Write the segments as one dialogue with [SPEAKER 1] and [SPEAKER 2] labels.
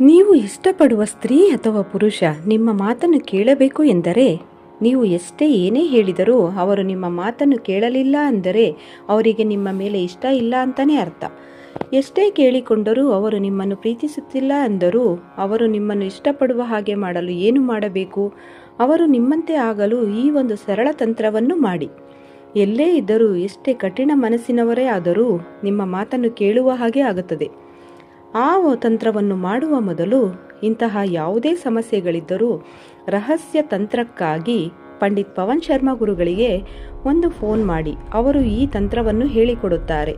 [SPEAKER 1] ನೀವು ಇಷ್ಟಪಡುವ ಸ್ತ್ರೀ ಅಥವಾ ಪುರುಷ ನಿಮ್ಮ ಮಾತನ್ನು ಕೇಳಬೇಕು ಎಂದರೆ ನೀವು ಎಷ್ಟೇ ಏನೇ ಹೇಳಿದರೂ ಅವರು ನಿಮ್ಮ ಮಾತನ್ನು ಕೇಳಲಿಲ್ಲ ಅಂದರೆ ಅವರಿಗೆ ನಿಮ್ಮ ಮೇಲೆ ಇಷ್ಟ ಇಲ್ಲ ಅಂತಲೇ ಅರ್ಥ. ಎಷ್ಟೇ ಕೇಳಿಕೊಂಡರೂ ಅವರು ನಿಮ್ಮನ್ನು ಪ್ರೀತಿಸುತ್ತಿಲ್ಲ ಅಂದರೂ ಅವರು ನಿಮ್ಮನ್ನು ಇಷ್ಟಪಡುವ ಹಾಗೆ ಮಾಡಲು ಏನು ಮಾಡಬೇಕು? ಅವರು ನಿಮ್ಮಂತೆ ಆಗಲು ಈ ಒಂದು ಸರಳ ತಂತ್ರವನ್ನು ಮಾಡಿ. ಎಲ್ಲೇ ಇದ್ದರೂ ಎಷ್ಟೇ ಕಠಿಣ ಮನಸ್ಸಿನವರೇ ಆದರೂ ನಿಮ್ಮ ಮಾತನ್ನು ಕೇಳುವ ಹಾಗೆ ಆಗುತ್ತದೆ. ಆ ತಂತ್ರವನ್ನು ಮಾಡುವ ಮೊದಲು ಇಂತಹ ಯಾವುದೇ ಸಮಸ್ಯೆಗಳಿದ್ದರೂ ರಹಸ್ಯ ತಂತ್ರಕ್ಕಾಗಿ ಪಂಡಿತ್ ಪವನ್ ಶರ್ಮಾ ಗುರುಗಳಿಗೆ ಒಂದು ಫೋನ್ ಮಾಡಿ. ಅವರು ಈ ತಂತ್ರವನ್ನು ಹೇಳಿಕೊಡುತ್ತಾರೆ.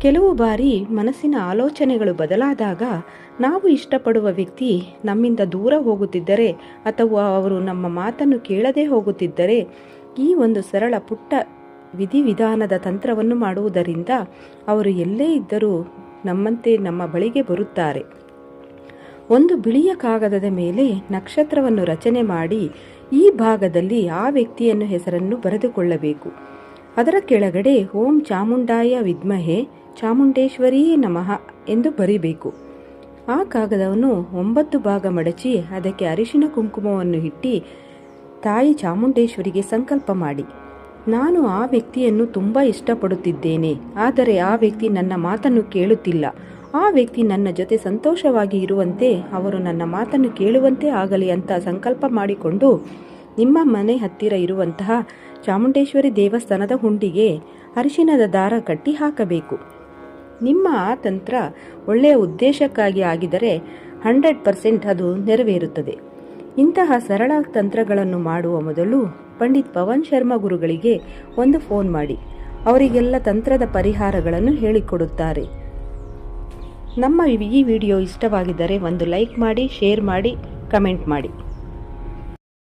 [SPEAKER 1] ಕೆಲವು ಬಾರಿ ಮನಸ್ಸಿನ ಆಲೋಚನೆಗಳು ಬದಲಾದಾಗ ನಾವು ಇಷ್ಟಪಡುವ ವ್ಯಕ್ತಿ ನಮ್ಮಿಂದ ದೂರ ಹೋಗುತ್ತಿದ್ದರೆ ಅಥವಾ ಅವರು ನಮ್ಮ ಮಾತನ್ನು ಕೇಳದೆ ಹೋಗುತ್ತಿದ್ದರೆ ಈ ಒಂದು ಸರಳ ಪುಟ್ಟ ವಿಧಿವಿಧಾನದ ತಂತ್ರವನ್ನು ಮಾಡುವುದರಿಂದ ಅವರು ಎಲ್ಲೇ ಇದ್ದರೂ ನಮ್ಮಂತೆ ನಮ್ಮ ಬಳಿಗೆ ಬರುತ್ತಾರೆ. ಒಂದು ಬಿಳಿಯ ಕಾಗದದ ಮೇಲೆ ನಕ್ಷತ್ರವನ್ನು ರಚನೆ ಮಾಡಿ ಈ ಭಾಗದಲ್ಲಿ ಆ ವ್ಯಕ್ತಿಯನ್ನು ಹೆಸರನ್ನು ಬರೆದುಕೊಳ್ಳಬೇಕು. ಅದರ ಕೆಳಗಡೆ ಓಂ ಚಾಮುಂಡಾಯ ವಿದ್ಮಹೆ ಚಾಮುಂಡೇಶ್ವರಿಯೇ ನಮಃ ಎಂದು ಬರೀಬೇಕು. ಆ ಕಾಗದವನ್ನು ಒಂಬತ್ತು ಭಾಗ ಮಡಚಿ ಅದಕ್ಕೆ ಅರಿಶಿನ ಕುಂಕುಮವನ್ನು ಇಟ್ಟು ತಾಯಿ ಚಾಮುಂಡೇಶ್ವರಿಗೆ ಸಂಕಲ್ಪ ಮಾಡಿ. ನಾನು ಆ ವ್ಯಕ್ತಿಯನ್ನು ತುಂಬ ಇಷ್ಟಪಡುತ್ತಿದ್ದೇನೆ, ಆದರೆ ಆ ವ್ಯಕ್ತಿ ನನ್ನ ಮಾತನ್ನು ಕೇಳುತ್ತಿಲ್ಲ. ಆ ವ್ಯಕ್ತಿ ನನ್ನ ಜೊತೆ ಸಂತೋಷವಾಗಿ ಇರುವಂತೆ, ಅವರು ನನ್ನ ಮಾತನ್ನು ಕೇಳುವಂತೆ ಆಗಲಿ ಅಂತ ಸಂಕಲ್ಪ ಮಾಡಿಕೊಂಡು, ನಿಮ್ಮ ಮನೆ ಹತ್ತಿರ ಇರುವಂತಹ ಚಾಮುಂಡೇಶ್ವರಿ ದೇವಸ್ಥಾನದ ಹುಂಡಿಗೆ ಅರಿಶಿನದ ದಾರ ಕಟ್ಟಿ ಹಾಕಬೇಕು. ನಿಮ್ಮ ಆ ತಂತ್ರ ಒಳ್ಳೆಯ ಉದ್ದೇಶಕ್ಕಾಗಿ ಆಗಿದರೆ ಹಂಡ್ರೆಡ್ ಪರ್ಸೆಂಟ್ ಅದು ನೆರವೇರುತ್ತದೆ. ಇಂತಹ ಸರಳ ತಂತ್ರಗಳನ್ನು ಮಾಡುವ ಮೊದಲು ಪಂಡಿತ್ ಪವನ್ ಶರ್ಮಾ ಗುರುಗಳಿಗೆ ಒಂದು ಫೋನ್ ಮಾಡಿ. ಅವರಿಗೆಲ್ಲ ತಂತ್ರದ ಪರಿಹಾರಗಳನ್ನು ಹೇಳಿಕೊಡುತ್ತಾರೆ. ನಮ್ಮ ಈ ವಿಡಿಯೋ ಇಷ್ಟವಾಗಿದ್ದರೆ ಒಂದು ಲೈಕ್ ಮಾಡಿ, ಶೇರ್ ಮಾಡಿ, ಕಮೆಂಟ್ ಮಾಡಿ.